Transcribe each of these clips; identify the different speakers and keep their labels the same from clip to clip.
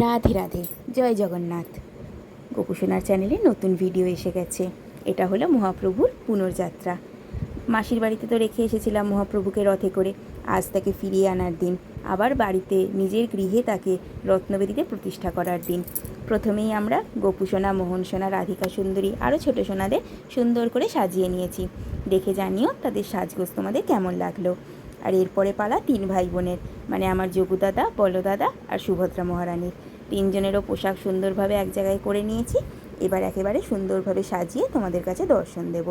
Speaker 1: রাধে রাধে। জয় জগন্নাথ। গোপুসোনার চ্যানেলে নতুন ভিডিও এসে গেছে। এটা হলো মহাপ্রভুর পুনর্যাত্রা। মাসির বাড়িতে তো রেখে এসেছিলাম মহাপ্রভুকে রথে করে। আজ তাকে ফিরিয়ে আনার দিন। আবার বাড়িতে নিজের গৃহে তাকে রত্নবেদিতে প্রতিষ্ঠা করার দিন। প্রথমেই আমরা গোপুসোনা মোহন সোনা রাধিকা, সুন্দরী আরও ছোটো সোনাদের সুন্দর করে সাজিয়ে নিয়েছি। দেখে জানিও তাদের সাজগোজ তোমাদের কেমন লাগল। আর এরপরে পালা তিন ভাই বোনের মানে আমার যোগু দাদা বলদাদা আর সুভদ্রা মহারানীর। তিনজনেরও পোশাক সুন্দরভাবে এক জায়গায় করে নিয়েছি। এবার একেবারে সুন্দরভাবে সাজিয়ে তোমাদের কাছে দর্শন দেব।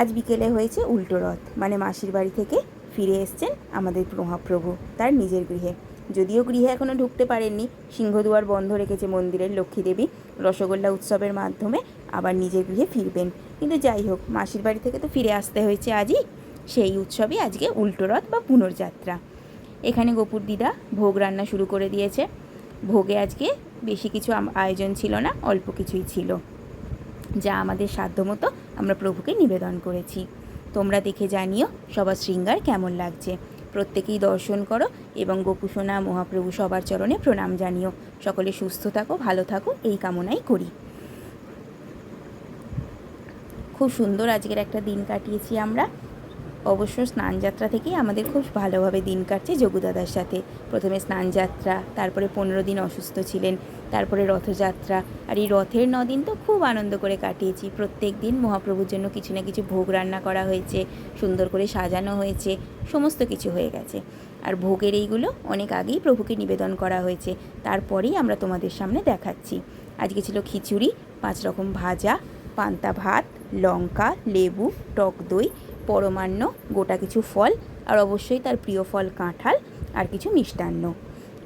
Speaker 1: আজ বিকেলে হয়েছে উল্টো রথ মানে মাসির বাড়ি থেকে ফিরে এসছেন আমাদের মহাপ্রভু, তার নিজের গৃহে। যদিও গৃহে এখনও ঢুকতে পারেননি, সিংহদুয়ার বন্ধ রেখেছে মন্দিরের লক্ষ্মী দেবী। রসগোল্লা উৎসবের মাধ্যমে আবার নিজের গৃহে ফিরবেন। কিন্তু যাই হোক, মাসির বাড়ি থেকে তো ফিরে আসতে হয়েছে আজই। সেই উৎসবই আজকে উল্টো রথ বা পুনর্যাত্রা। এখানে গোপুর দিদা ভোগ রান্না শুরু করে দিয়েছে। ভোগে আজকে বেশি কিছু আয়োজন ছিল না, অল্প কিছুই ছিল। যা আমাদের সাধ্যমতো আমরা প্রভুকে নিবেদন করেছি। তোমরা দেখে জানিও সবার শৃঙ্গার কেমন লাগছে। প্রত্যেকেই দর্শন করো এবং গোপুসোনা মহাপ্রভু সবার চরণে প্রণাম জানিও। সকলে সুস্থ থাকো, ভালো থাকো, এই কামনাই করি। খুব সুন্দর আজকের একটা দিন কাটিয়েছি আমরা। অবশ্য স্নানযাত্রা থেকেই আমাদের খুব ভালোভাবে দিন কাটছে যোগুদাদার সাথে। প্রথমে স্নানযাত্রা, তারপরে পনেরো দিন অসুস্থ ছিলেন, তারপরে রথযাত্রা। আর এই রথের নদিন তো খুব আনন্দ করে কাটিয়েছি। প্রত্যেক দিন মহাপ্রভুর জন্য কিছু না কিছু ভোগ রান্না করা হয়েছে, সুন্দর করে সাজানো হয়েছে, সমস্ত কিছু হয়ে গেছে। আর ভোগের এইগুলো অনেক আগেই প্রভুকে নিবেদন করা হয়েছে, তারপরেই আমরা তোমাদের সামনে দেখাচ্ছি। আজকে ছিল খিচুড়ি, পাঁচ রকম ভাজা, পান্তা ভাত, লঙ্কা, লেবু, টক দই পরমান্ন, গোটা কিছু ফল, আর অবশ্যই তার প্রিয় ফল কাঁঠাল আর কিছু মিষ্টান্ন।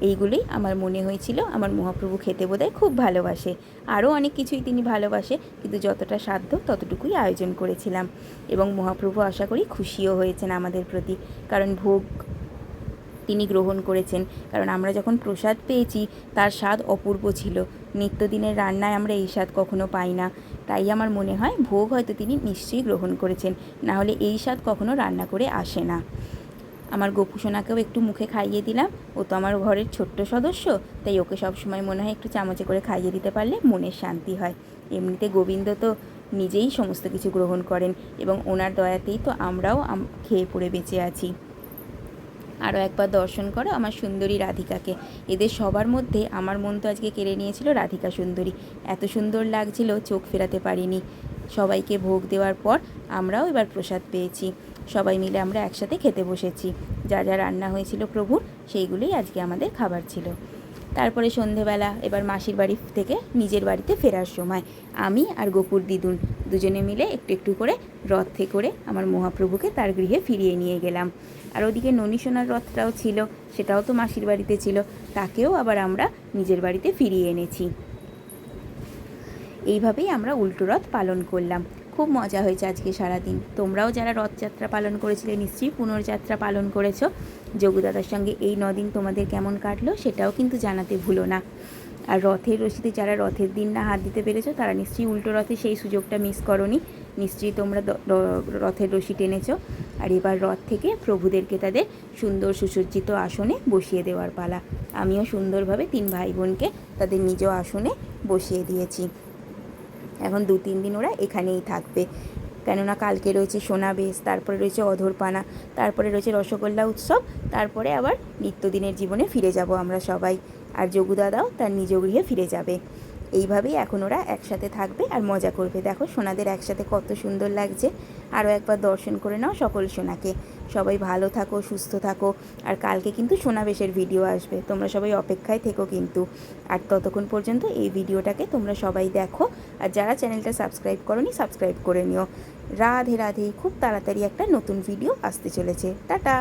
Speaker 1: এইগুলোই আমার মনে হয়েছিল আমার মহাপ্রভু খেতে বোধহয় খুব ভালোবাসে। আরও অনেক কিছুই তিনি ভালোবাসে, কিন্তু যতটা সাধ্য ততটুকুই আয়োজন করেছিলাম। এবং মহাপ্রভু আশা করি খুশিও হয়েছেন আমাদের প্রতি, কারণ ভোগ তিনি গ্রহণ করেছেন। কারণ আমরা যখন প্রসাদ পেয়েছি, তার স্বাদ অপূর্ব ছিল। নিত্যদিনের রান্নায় আমরা এই স্বাদ কখনো পাই না। তাই আমার মনে হয় ভোগ হয়তো তিনি নিশ্চয়ই গ্রহণ করেছেন, না হলে এই স্বাদ কখনো রান্না করে আসে না। আমার গোপুসোনাকেও একটু মুখে খাইয়ে দিলাম। ও তো আমার ঘরের ছোট্ট সদস্য, তাই ওকে সবসময় মনে হয় একটু চামচে করে খাইয়ে দিতে পারলে মনের শান্তি হয়। এমনিতে গোবিন্দ তো নিজেই সমস্ত কিছু গ্রহণ করেন এবং ওনার দয়াতেই তো আমরাও আম- খেয়ে পড়ে বেঁচে আছি। আরও একবার দর্শন করো আমার সুন্দরী রাধিকাকে। এদের সবার মধ্যে আমার মন তো আজকে কেড়ে নিয়েছিল রাধিকা সুন্দরী। এত সুন্দর লাগছিল, চোখ ফেরাতে পারিনি। সবাইকে ভোগ দেওয়ার পর আমরাও এবার প্রসাদ পেয়েছি। সবাই মিলে আমরা একসাথে খেতে বসেছি। যা যা রান্না হয়েছিল প্রভুর, সেইগুলোই আজকে আমাদের খাবার ছিল। তারপরে সন্ধেবেলা এবার মাসির বাড়ি থেকে নিজের বাড়িতে ফেরার সময় আমি আর গোপুর দিদুন দুজনে মিলে একটু একটু করে রথে করে আমার মহাপ্রভুকে তার গৃহে ফিরিয়ে নিয়ে গেলাম। আর ওদিকে ননীসোনার রথটাও ছিল, সেটাও তো মাসির বাড়িতে ছিল, তাকেও আবার আমরা নিজের বাড়িতে ফিরিয়ে এনেছি। এইভাবেই আমরা উল্টো রথ পালন করলাম। খুব মজা হয়েছে আজকে সারাদিন। তোমরাও যারা রথযাত্রা পালন করেছিলে, নিশ্চয়ই পুনর্যাত্রা পালন করেছ। যোগুদাদার সঙ্গে এই নদিন তোমাদের কেমন কাটলো সেটাও কিন্তু জানাতে ভুলো না। আর রথের রশিতে যারা রথের দিন না হাত দিতে পেরেছ, তারা নিশ্চয়ই উল্টো রথে সেই সুযোগটা মিস করনি। নিশ্চয়ই তোমরা রথের রশি টেনেছো। আর এবার রথ থেকে প্রভুদেরকে তাদের সুন্দর সুসজ্জিত আসনে বসিয়ে দেওয়ার পালা। আমিও সুন্দরভাবে তিন ভাই বোনকে তাদের নিজ আসনে বসিয়ে দিয়েছি। এখন দু, তিন দিন ওরা এখানেই থাকবে। কেননা কালকে রয়েছে সোনাবেশ তারপরে রয়েছে অধরপানা, তারপরে রয়েছে রসগোল্লা উৎসব, তারপরে আবার নিত্যদিনের জীবনে ফিরে যাব আমরা সবাই। আর যোগু দাদাও তার নিজ গৃহে ফিরে যাবে। এইভাবেই এখন ওরা একসাথে থাকবে আর মজা করবে। দেখো সোনাদের একসাথে কত সুন্দর লাগছে। আরও একবার দর্শন করে নাও সকল সোনাকে। সবাই ভালো থাকো, সুস্থ থাকো। আর কালকে কিন্তু সোনাবেশের ভিডিও আসবে। তোমরা সবাই অপেক্ষায় থেকো কিন্তু। আর ততক্ষণ পর্যন্ত এই ভিডিওটাকে তোমরা সবাই দেখো। আর যারা চ্যানেলটা সাবস্ক্রাইব করনি সাবস্ক্রাইব করে নিও। রাধে রাধে। খুব তাড়াতাড়ি একটা নতুন ভিডিও আসতে চলেছে। টাটা!